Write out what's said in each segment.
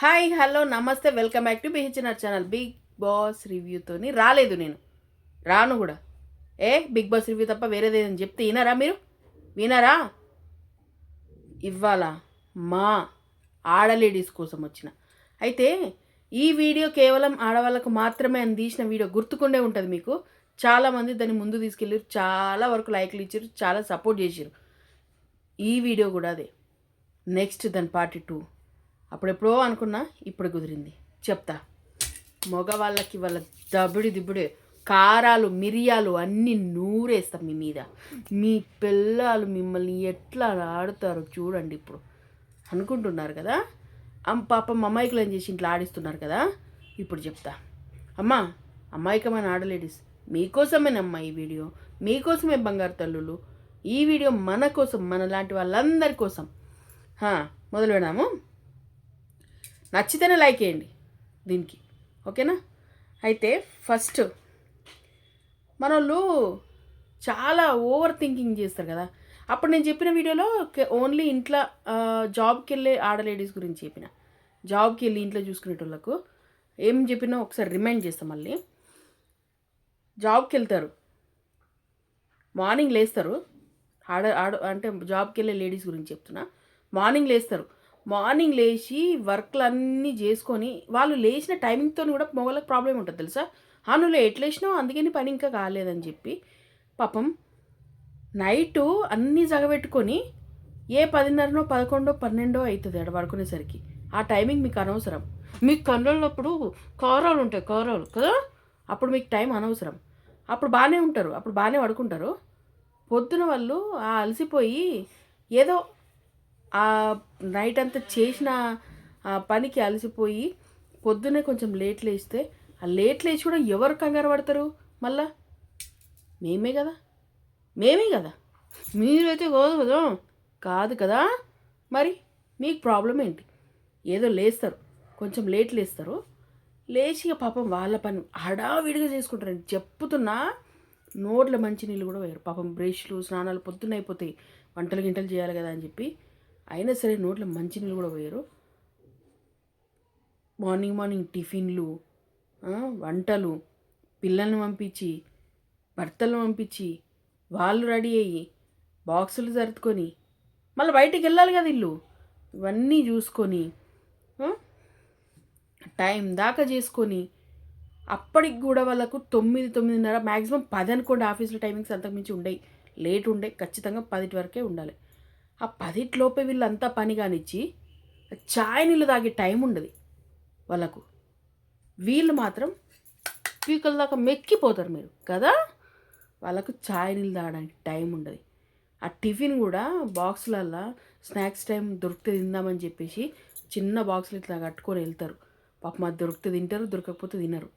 Hi hello నమస్తే welcome back to BHNR channel. Bigg Boss రివ్యూతోని రాలేదు నేను. రాను కూడా. ఏ బిగ్ బాస్ రివ్యూ తప్ప వేరేదేదని చెప్తే వినరా మీరు? వినరా? ఇవ్వాలా? మా ఆడలేడీస్ కోసం వచ్చిన. అయితే ఈ వీడియో కేవలం ఆడవాళ్ళకు మాత్రమే అని తీసిన వీడియో గుర్తుకుండే ఉంటుంది మీకు. చాలామంది దాన్ని ముందు తీసుకెళ్ళారు చాలా వరకు లైక్లు ఇచ్చారు చాలా సపోర్ట్ చేశారు ఈ వీడియో కూడా అదే. నెక్స్ట్ దాని పార్టీ టూ. అప్పుడెప్పుడో అనుకున్నా ఇప్పుడు కుదిరింది. చెప్తా. మగవాళ్ళకి వాళ్ళ దబిడి దిబ్బుడే కారాలు మిరియాలు అన్నీ నూరేస్తాం మీ మీద. మీ పిల్లలు మిమ్మల్ని ఎట్లా ఆడుతారో చూడండి ఇప్పుడు. అనుకుంటున్నారు కదా? అమ్మ పాపం అమ్మాయికులు అని చేసి ఇంట్లో ఆడిస్తున్నారు కదా? ఇప్పుడు చెప్తా. అమ్మా అమాయకమైన ఆడలేడీస్ మీకోసమేనమ్మా ఈ వీడియో? మీకోసమే బంగారు తల్లులు. ఈ వీడియో మన కోసం మన లాంటి వాళ్ళందరి కోసం. మొదలు పెడదాము నచ్చితేనే లైక్ చేయండి దీనికి. ఓకేనా? అయితే ఫస్ట్ మన వాళ్ళు చాలా ఓవర్ థింకింగ్ చేస్తారు కదా. అప్పుడు నేను చెప్పిన వీడియోలో ఓన్లీ ఇంట్లో జాబ్కి వెళ్ళే ఆడలేడీస్ గురించి చెప్పిన. జాబ్కి వెళ్ళి ఇంట్లో చూసుకునేటోళ్ళకు ఏం చెప్పినా ఒకసారి రిమైండ్ చేస్తాం మళ్ళీ. జాబ్కి వెళ్తారు. మార్నింగ్ లేస్తారు. ఆడ ఆడ అంటే జాబ్కి వెళ్ళే లేడీస్ గురించి చెప్తున్నా. మార్నింగ్ లేస్తారు. మార్నింగ్ లేచి వర్క్లన్నీ చేసుకొని వాళ్ళు లేచిన టైమింగ్తో కూడా మొగలకు ప్రాబ్లం ఉంటుంది తెలుసా? ఆ నువ్వు ఎట్లేసినావు అందుకని పని ఇంకా కాలేదని చెప్పి పాపం నైటు అన్నీ జగబెట్టుకొని ఏ పదిన్నరనో పదకొండో పన్నెండో అవుతుంది ఆడ పడుకునేసరికి. ఆ టైమింగ్ మీకు అనవసరం. మీకు కళ్ళప్పుడు కారాలు ఉంటాయి కారాలు కదా? అప్పుడు మీకు టైం అనవసరం. అప్పుడు బాగానే ఉంటారు అప్పుడు బాగానే పడుకుంటారు. పొద్దున వాళ్ళు ఆ అలసిపోయి ఏదో ఆ నైట్ అంతా చేసిన ఆ పనికి అలసిపోయి పొద్దునే కొంచెం లేట్ లేస్తే ఆ లేట్ లేచి కూడా ఎవరు కంగారు పడతారు మళ్ళా? మేమే కదా? మేమే కదా? మీరైతే కాదు కదా? కాదు కదా? మరి మీకు ప్రాబ్లం ఏంటి? ఏదో లేస్తారు కొంచెం లేట్ లేస్తారు. లేచి పాపం వాళ్ళ పని హడావిడిగా చేసుకుంటారండి చెప్పుతున్నా నోట్ల మంచి నీళ్ళు కూడా వేయరు పాపం బ్రష్లు స్నానాలు పొద్దున్న అయిపోతాయి. వంటలు గింటలు చేయాలి కదా అని చెప్పి అయినా సరే నోట్లో మంచి నీళ్ళు కూడా పోయారు. మార్నింగ్ మార్నింగ్ టిఫిన్లు వంటలు పిల్లల్ని పంపించి భర్తలను పంపించి వాళ్ళు రెడీ అయ్యి బాక్సులు సర్దుకొని మళ్ళీ బయటికి వెళ్ళాలి కదా ఇల్లు. ఇవన్నీ చూసుకొని టైం దాకా చేసుకొని అప్పటికి కూడా వాళ్ళకు తొమ్మిది తొమ్మిదిన్నర మ్యాక్సిమం పది అనుకోండి ఆఫీసులో టైమింగ్స్ అంతకుమించి ఉండయి లేట్ ఉండే ఖచ్చితంగా పదిటి వరకే ఉండాలి. ఆ పదిట్లోపే వీళ్ళంతా పని కానిచ్చి చాయ్ నీళ్ళు తాగే టైం ఉండదు వాళ్ళకు. వీళ్ళు మాత్రం పీకల దాకా మెక్కిపోతారు మీరు కదా? వాళ్ళకు చాయ్ నీళ్ళు తాగడానికి టైం ఉండదు. ఆ టిఫిన్ కూడా బాక్సులల్లో స్నాక్స్ టైం దొరికితే తిందామని చెప్పేసి చిన్న బాక్సులు ఇట్లా కట్టుకొని వెళ్తారు. పాపం అది దొరికితే తింటారు దొరకకపోతే తినరు.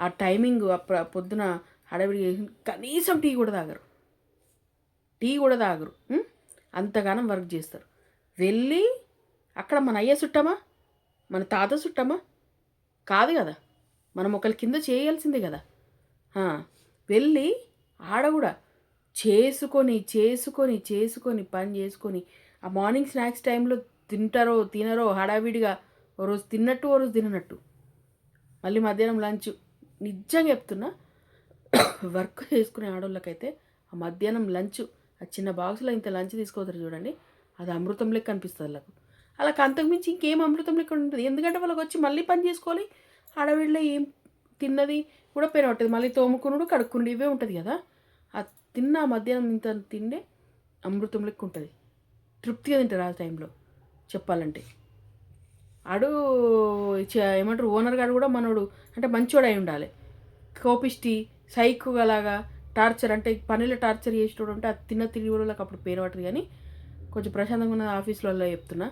ఆ టైమింగ్ అప్పుడు పొద్దున హడావిడి చేసి కనీసం టీ కూడా తాగరు. టీ కూడా తాగరు అంతగానం వర్క్ చేస్తారు. వెళ్ళి అక్కడ మన అయ్య చుట్టామా? మన తాత చుట్టామా? కాదు కదా. మనం ఒకరి కింద చేయాల్సిందే కదా. వెళ్ళి ఆడ కూడా చేసుకొని చేసుకొని చేసుకొని పని చేసుకొని ఆ మార్నింగ్ స్నాక్స్ టైంలో తింటారో తినరో హడావిడిగా ఓ రోజు తిన్నట్టు ఓ రోజు తిననట్టు. మళ్ళీ మధ్యాహ్నం లంచ్. నిజంగా చెప్తున్నా వర్క్ చేసుకునే ఆడవాళ్ళకైతే ఆ మధ్యాహ్నం లంచ్ ఆ చిన్న బాక్స్లో ఇంత లంచ్ తీసుకోతారు చూడండి. అది అమృతం లెక్క అనిపిస్తుంది వాళ్ళకు అలా అంతకుమించి ఇంకేం అమృతం లెక్క ఉంటుంది ఎందుకంటే వాళ్ళకి వచ్చి మళ్ళీ పని చేసుకోవాలి. ఆడవిళ్ళ ఏం తిన్నది కూడా పెన ఉంటుంది మళ్ళీ తోముకునుడు కడుక్కునుడు ఇవే ఉంటుంది కదా. ఆ తిన్న మధ్యాహ్నం ఇంత తిండే అమృతం లెక్క ఉంటుంది. తృప్తిగా తింటారు ఆ టైంలో చెప్పాలంటే. ఆడు ఏమంటారు? ఓనర్ గారు కూడా మనోడు అంటే మంచోడు అయి ఉండాలి. కోపిష్టి సైకు అలాగా టార్చర్ అంటే పనిలో టార్చర్ చేసేటోడు ఉంటే అది తిన్న తిరిగి వాళ్ళకి అప్పుడు పేరు పట్టదు కానీ కొంచెం ప్రశాంతంగా ఉన్న ఆఫీసులలో చెప్తున్నా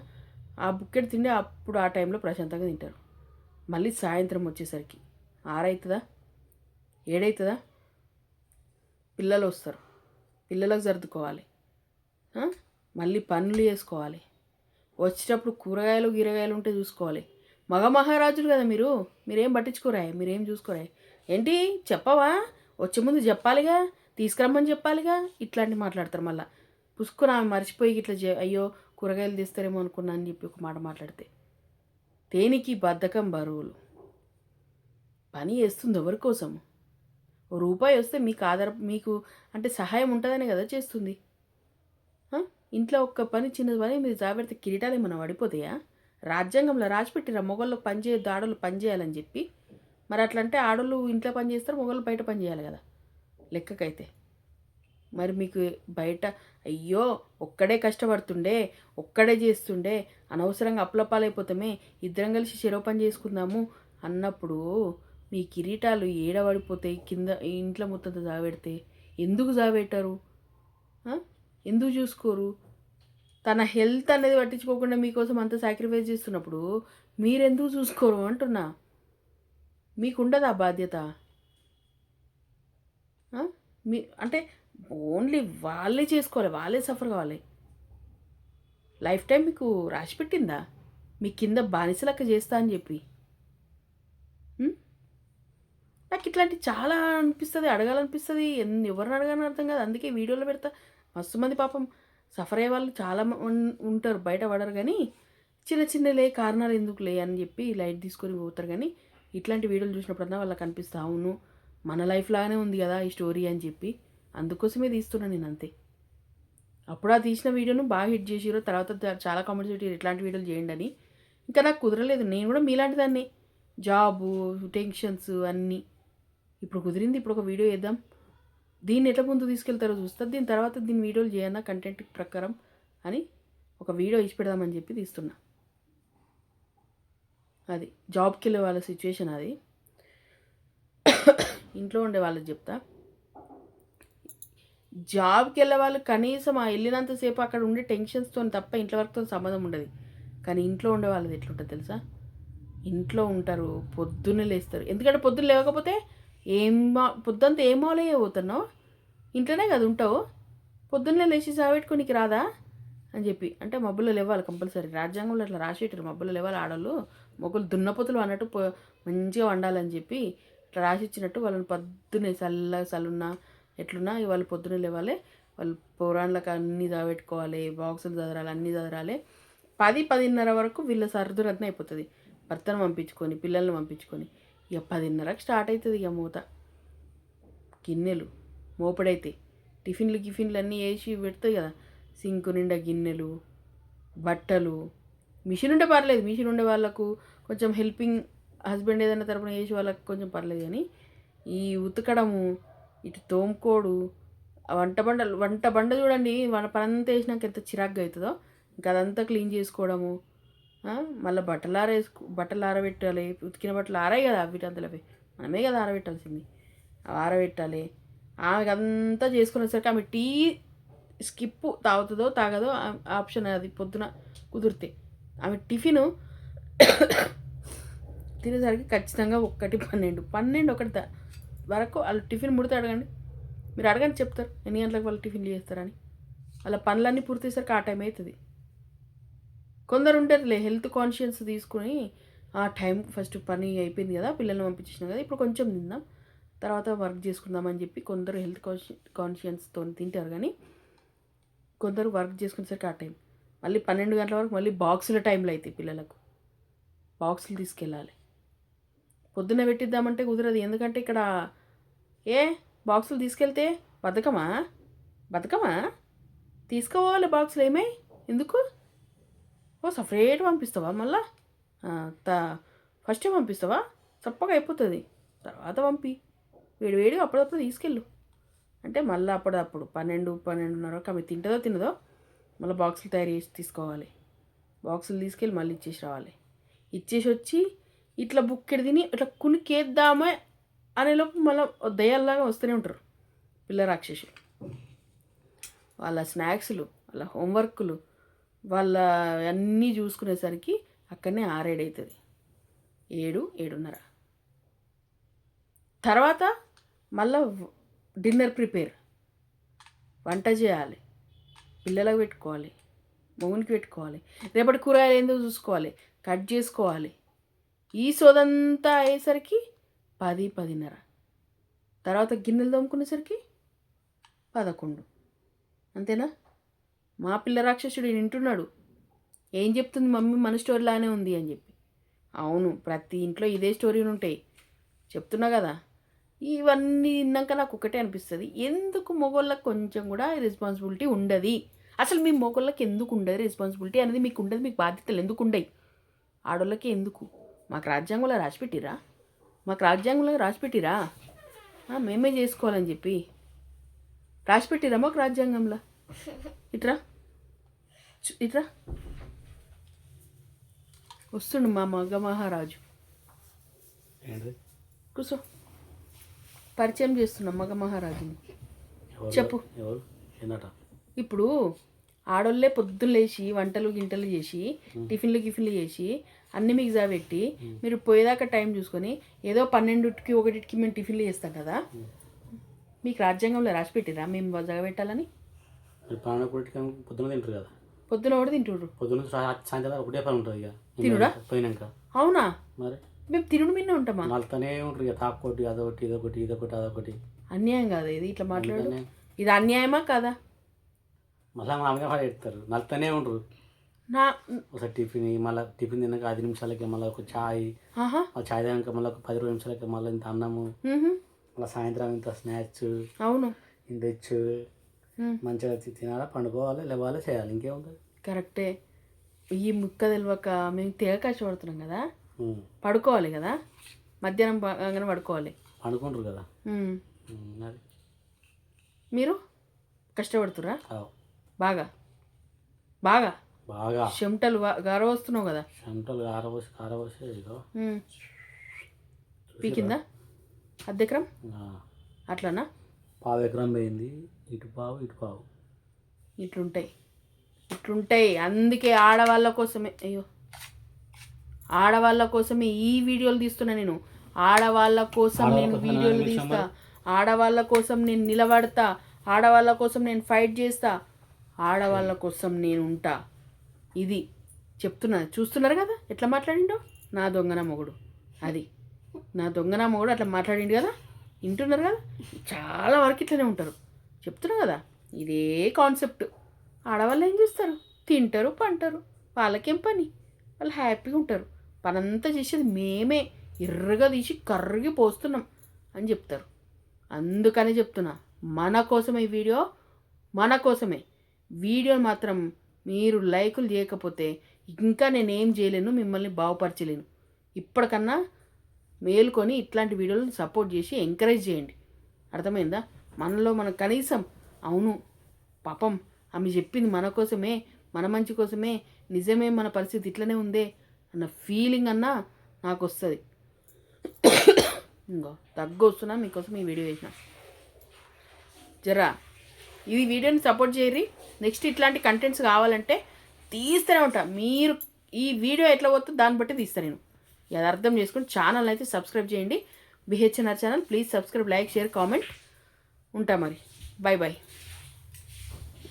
ఆ బుక్కెట్ తిండి అప్పుడు ఆ టైంలో ప్రశాంతంగా తింటారు మళ్ళీ సాయంత్రం వచ్చేసరికి ఆరవుతుందా ఏడవుతుందా పిల్లలు వస్తారు. పిల్లలకు సర్దుకోవాలి. మళ్ళీ పనులు చేసుకోవాలి. వచ్చేటప్పుడు కూరగాయలు గిరగాయలు ఉంటే చూసుకోవాలి. మగ మహారాజులు కదా మీరు? మీరేం పట్టించుకోరాయి? మీరేం చూసుకోరాయి? ఏంటి? చెప్పవా? వచ్చే ముందు చెప్పాలిగా తీసుకురమ్మని చెప్పాలిగా ఇట్లాంటి మాట్లాడతారు మళ్ళీ. పుసుకుని ఆమె మర్చిపోయి ఇట్లా అయ్యో కూరగాయలు తీస్తారేమో అనుకున్నా అని చెప్పి ఒక మాట మాట్లాడితే దేనికి బద్ధకం బరువులు. పని చేస్తుంది ఎవరి కోసం? రూపాయి వస్తే మీకు ఆధార మీకు అంటే సహాయం ఉంటుందనే కదా చేస్తుంది. ఇంట్లో ఒక్క పని చిన్న పని మీరు జాబెడితే కిరీటాలు ఏమైనా పడిపోతాయా? రాజ్యాంగంలో రాసిపెట్టిరా మొగల్లో పని దాడులు పనిచేయాలని పని చేయాలని చెప్పి మరి అట్లా అంటే ఆడోళ్ళు ఇంట్లో పని చేస్తారు మొగలు బయట పని చేయాలి కదా. లెక్కకైతే. మరి మీకు బయట అయ్యో ఒక్కడే కష్టపడుతుండే ఒక్కడే చేస్తుండే అనవసరంగా అప్లపాలైపోతామే ఇద్దరం కలిసి చెరవ పని చేసుకుందాము అన్నప్పుడు మీ కిరీటాలు ఏడబడిపోతాయి కింద ఇంట్లో మొత్తం జాబెడితే ఎందుకు జాబెట్టారు ఎందుకు చూసుకోరు? తన హెల్త్ అనేది పట్టించుకోకుండా మీకోసం అంత సాక్రిఫైస్ చేస్తున్నప్పుడు మీరెందుకు చూసుకోరు అంటున్నా. మీకుండదా బాధ్యత? మీ అంటే ఓన్లీ వాళ్ళే చేసుకోవాలి వాళ్ళే సఫర్ కావాలి. లైఫ్ టైం మీకు రాసి పెట్టిందా? మీ కింద బానిసలక్క చేస్తా అని చెప్పి. నాకు ఇట్లాంటి చాలా అనిపిస్తుంది అడగాలనిపిస్తుంది ఎన్ని ఎవరిని అడగాలని అర్థం కాదు. అందుకే వీడియోలో పెడతా. మస్తు మంది పాపం సఫర్ అయ్యే వాళ్ళు చాలా ఉంటారు బయట పడరు కానీ చిన్న చిన్నలే కారణాలు ఎందుకులే అని చెప్పి లైట్ తీసుకొని పోతారు కానీ ఇట్లాంటి వీడియోలు చూసినప్పుడన్నా వాళ్ళకి అనిపిస్తా అవును మన లైఫ్లాగానే ఉంది కదా ఈ స్టోరీ అని చెప్పి అందుకోసమే తీస్తున్నా నేను అంతే. అప్పుడు ఆ తీసిన వీడియోను బాగా హిట్ చేసిరు తర్వాత చాలా కామెంట్స్ పెట్టారు ఇట్లాంటి వీడియోలు చేయండి అని. ఇంకా నాకు కుదరలేదు నేను కూడా మీలాంటి దాన్ని. జాబు టెన్షన్స్ అన్నీ. ఇప్పుడు కుదిరింది ఇప్పుడు ఒక వీడియో వేద్దాం దీన్ని ఎట్లా ముందు తీసుకెళ్తారో చూస్తా దీని తర్వాత దీని వీడియోలు చేయన్నా కంటెంట్ ప్రకారం అని ఒక వీడియో ఇచ్చి పెడదామని చెప్పి తీస్తున్నా. అది జాబ్కి వెళ్ళే వాళ్ళ సిచ్యువేషన్ అది. ఇంట్లో ఉండే వాళ్ళకి చెప్తా. జాబ్కి వెళ్ళే వాళ్ళు కనీసం ఆ వెళ్ళినంతసేపు అక్కడ ఉండే టెన్షన్స్తో తప్ప ఇంట్లో వరకుతో సంబంధం ఉండదు. కానీ ఇంట్లో ఉండే వాళ్ళది ఎట్లుంటుంది తెలుసా? ఇంట్లో ఉంటారు పొద్దున్నే లేస్తారు. ఎందుకంటే పొద్దున్న లేవకపోతే ఏం పొద్దుంతా ఏం మాలయ్యే పోతున్నావు? ఇంట్లోనే కదా ఉంటావు. పొద్దున్నే లేచి సాబెట్టుకోనికి రాదా? అని చెప్పి. అంటే మబ్బులు లేవాలి కంపల్సరీ. రాజ్యాంగంలో అట్లా రాసిట్టారు మబ్బులో లేవాలి ఆడవాళ్ళు మొగ్గులు దున్నపోతులు అన్నట్టు మంచిగా వండాలని చెప్పి ఇట్లా రాసిచ్చినట్టు వాళ్ళని పొద్దున్నే చల్ల చల్లున్నా ఎట్లున్నా ఇక వాళ్ళు పొద్దున్నే లేవాలి. వాళ్ళు పురాణాలకు అన్నీ చదివెట్టుకోవాలి బాక్సులు చదరాలి అన్నీ చదరాలి. పది పదిన్నర వరకు వీళ్ళ సర్దురత్న అయిపోతుంది. భర్తను పంపించుకొని పిల్లల్ని పంపించుకొని ఇక పదిన్నరకు స్టార్ట్ అవుతుంది ఇక మూత. గిన్నెలు మోపడైతే టిఫిన్లు గిఫిన్లు అన్నీ వేసి పెడతాయి కదా. సింకు నిండా గిన్నెలు బట్టలు. మిషన్ ఉంటే పర్లేదు మిషన్ ఉండే వాళ్ళకు కొంచెం హెల్పింగ్ హస్బెండ్ ఏదైనా తరపున చేసి వాళ్ళకి కొంచెం పర్లేదు కానీ ఈ ఉతకడము ఇటు తోముకోడు ఆ వంట బండలు వంట బండ చూడండి మన పనంతా వేసినాక ఎంత చిరాగ్గా అవుతుందో. ఇంకా అదంతా క్లీన్ చేసుకోవడము మళ్ళీ బట్టలు ఆరేసుకో బట్టలు ఆరబెట్టాలి ఉతికిన బట్టలు ఆరాయి కదా అవి మనమే కదా ఆరబెట్టాల్సింది. అవి ఆరబెట్టాలి. ఆమెకి అంతా చేసుకునేసరికి ఆమె టీ స్కిప్ తాగుతుందో తాగదో ఆప్షన్ అది పొద్దున కుదిరితే. ఆమె టిఫిన్ తినేసరికి ఖచ్చితంగా ఒకటి పన్నెండు. పన్నెండు ఒకటి వరకు వాళ్ళు టిఫిన్ ముడితే అడగండి. మీరు అడగండి చెప్తారు. ఎన్ని గంటలకు వాళ్ళు టిఫిన్లు చేస్తారని. వాళ్ళ పనులన్నీ పూర్తయ్యేసరికి ఆ టైం అవుతుంది కొందరు ఉంటారులే హెల్త్ కాన్షియన్స్ తీసుకుని ఆ టైం ఫస్ట్ పని అయిపోయింది కదా పిల్లల్ని పంపించేసినాం కదా ఇప్పుడు కొంచెం తిందాం. తర్వాత వర్క్ చేసుకుందామని చెప్పి కొందరు హెల్త్ కాన్షి కాన్షియన్స్తో తింటారు కానీ కొందరు వర్క్ చేసుకునేసరికి ఆ టైం. మళ్ళీ పన్నెండు గంటల వరకు మళ్ళీ బాక్సుల టైంలో అవుతాయి పిల్లలకు. బాక్సులు తీసుకెళ్ళాలి. పొద్దున్న పెట్టిద్దామంటే కుదరదు. ఎందుకంటే ఇక్కడ ఏ? బాక్సులు తీసుకెళ్తే బతకమా? బతకమా? తీసుకోవాలి బాక్సులు ఏమై? ఎందుకు? ఓ సపరేట్ పంపిస్తావా మళ్ళా? త ఫస్టే పంపిస్తావా? చప్పగా అయిపోతుంది. తర్వాత పంపి. వేడి వేడిగా అప్పుడప్పుడు తీసుకెళ్ళు. అంటే మళ్ళీ అప్పుడప్పుడు పన్నెండు పన్నెండున్నర ఆమె తింటుందో తినదో మళ్ళీ బాక్సులు తయారు చేసి తీసుకోవాలి. బాక్సులు తీసుకెళ్ళి మళ్ళీ ఇచ్చేసి రావాలి. ఇచ్చేసి వచ్చి ఇట్లా బుక్కెడు తిని ఇట్లా కునికేద్దామే అనేలోపు మళ్ళీ దయ్యాల్లాగా వస్తూనే ఉంటారు పిల్ల రాక్షసులు వాళ్ళ స్నాక్స్లు వాళ్ళ హోంవర్క్లు వాళ్ళ అన్నీ చూసుకునేసరికి అక్కడనే ఆరేడు అవుతుంది ఏడు ఏడున్నర. తర్వాత మళ్ళా డిన్నర్ ప్రిపేర్. వంట చేయాలి. పిల్లలకు పెట్టుకోవాలి. మౌనికి పెట్టుకోవాలి. రేపటి కూరగాయలు ఏందో చూసుకోవాలి. కట్ చేసుకోవాలి. ఈ సోదంతా అయ్యేసరికి పది పదిన్నర. తర్వాత గిన్నెలు తోముకునేసరికి పదకొండు. అంతేనా? మా పిల్ల రాక్షసుడు వింటున్నాడు. ఏం చెప్తుంది మమ్మీ? మన స్టోరీలానే ఉంది అని చెప్పి. అవును ప్రతి ఇంట్లో ఇదే స్టోరీలు ఉంటాయి. చెప్తున్నా కదా? ఇవన్నీ విన్నాక నాకు ఒకటే అనిపిస్తుంది. ఎందుకు మొగోళ్ళకి కొంచెం కూడా రెస్పాన్సిబిలిటీ ఉండదు? అసలు మీ మొగోళ్ళకి ఎందుకు ఉండదు రెస్పాన్సిబిలిటీ అనేది మీకు ఉండదు మీకు బాధ్యతలు ఎందుకు ఉండయి? ఆడోళ్ళకి ఎందుకు? మాకు రాజ్యాంగంలో రాసిపెట్టిరా మాకు రాజ్యాంగంలో రాసిపెట్టిరా మేమే చేసుకోవాలని చెప్పి. రాసిపెట్టిరా మాకు రాజ్యాంగంలో? ఇట్రా. ఇట్రా. వస్తుండు మా మగ మహారాజు. కూర్చో పరిచయం చేస్తున్నాం మగ మహారాజుని. చెప్పు. ఇప్పుడు ఆడోళ్ళే పొద్దున్న లేచి వంటలు గింటలు చేసి టిఫిన్లు గిఫిన్లు చేసి అన్ని మిగజా పెట్టి మీరు పోయేదాకా టైం చూసుకొని ఏదో పన్నెండుకి ఒకటికి మేము టిఫిన్లు చేస్తాం కదా. మీకు రాజ్యాంగంలో రాసి పెట్టిరా మేము జగబెట్టాలని పొద్దున తింటారు కదా. పొద్దున కూడా తింటుండ్రు పొద్దున సాయంత్రం ఒకటే పని ఉంటుంది ఇక. తినుడా? పోయినాక. అవునా? మరి? మేము తిరుడు మిన్న ఉంటామా? మళ్ళతోనే ఉంటారు ఇక తాపకొట్టి అదొకటి ఇదొకటి ఇదొకటి అదొకటి. అన్యాయం కాదా ఇది? ఇట్లా మాట్లాడు. అందుకనే. ఇది అన్యాయమా కాదా? మళ్ళీ మామూలుగా పడి పెడతారు నలుతూనే ఉంటారు. నా ఒకసారి టిఫిన్ మళ్ళీ టిఫిన్ తిన్నాక ఐదు నిమిషాలకి మళ్ళీ ఒక ఛాయ్ ఆహా. ఆ ఛాయ్ తినాక మళ్ళీ ఒక పది ఇరవై నిమిషాలకి మళ్ళీ ఇంత అన్నము. మ్హూ. మళ్ళీ సాయంత్రం ఇంత స్నాక్స్. అవును. ఇంత ఇచ్చు మ్. మంచిగా తి- తినాలా పండుకోవాలి లేవాలి చేయాలి ఇంకేముంటుంది కరెక్టే. ఈ ముక్క తెలియక మేము తెగ కష్టపడుతున్నాం కదా. పడుకోవాలి కదా? మధ్యాహ్నం బాగానే పడుకోవాలి. పండుకుంటారు కదా? మరి? కష్టపడుతురా. బాగా? బాగా? బాగా. చెమటలు బా- గార వస్తున్నావు కదా? చెమటలు ఇగో మ్మ్. పీకిందా? అద్దెకరం? ఆ, అట్లనా? పావు ఎకరం పోయింది. ఇటు పావు ఇటు పావు. ఇట్లుంటాయి. ఇట్లుంటాయి. అందుకే ఆడవాళ్ళ కోసమే. అయ్యో. ఆడవాళ్ళ కోసమే ఈ వీడియోలు తీస్తున్నా నేను. ఆడవాళ్ళ కోసం నేను వీడియోలు తీస్తా. ఆడవాళ్ళ కోసం నేను నిలబడతా. ఆడవాళ్ళ కోసం నేను ఫైట్ చేస్తా. ఆడవాళ్ళ కోసం నేను ఉంటా. ఇది చెప్తున్నా. చూస్తున్నారు కదా? ఎట్లా మాట్లాడిండో? నా దొంగన మొగుడు. అది. నా దొంగన మొగుడు అట్లా మాట్లాడిండు కదా? వింటున్నారు కదా? చాలా వరకు ఇట్లనే ఉంటారు. చెప్తున్నా కదా? ఇదే కాన్సెప్ట్. ఆడవాళ్ళు ఏం చేస్తారు? తింటారు పంటారు. వాళ్ళకేం పని? వాళ్ళు హ్యాపీగా ఉంటారు. పనంతా చేసేది మేమే. ఎర్రగా తీసి కర్రగి పోస్తున్నాం అని చెప్తారు. అందుకనే చెప్తున్నా మన కోసమే వీడియో మన కోసమే. వీడియో మాత్రం మీరు లైకులు చేయకపోతే ఇంకా నేనేం చేయలేను మిమ్మల్ని బాగుపరచలేను. ఇప్పటికన్నా మేలుకొని ఇట్లాంటి వీడియోలను సపోర్ట్ చేసి ఎంకరేజ్ చేయండి. అర్థమైందా? మనలో మన కనీసం అవును పాపం ఆమె చెప్పింది మన కోసమే మన మంచి కోసమే నిజమే మన పరిస్థితి ఇట్లనే ఉందే అన్న ఫీలింగ్ అన్నా నాకు వస్తుంది ఇంకో తగ్గు వస్తున్నా మీకోసం ఈ వీడియో చేసిన. జరా ఇది వీడియోని సపోర్ట్ చేయరి నెక్స్ట్ ఇట్లాంటి కంటెంట్స్ కావాలంటే తీస్తూనే ఉంటా. మీరు ఈ వీడియో ఎట్లా పోతుందో దాన్ని బట్టి తీస్తా నేను. అది అర్థం చేసుకుని ఛానల్ అయితే సబ్స్క్రైబ్ చేయండి. BHNR channel please subscribe like share comment ఉంటా మరి. Bye bye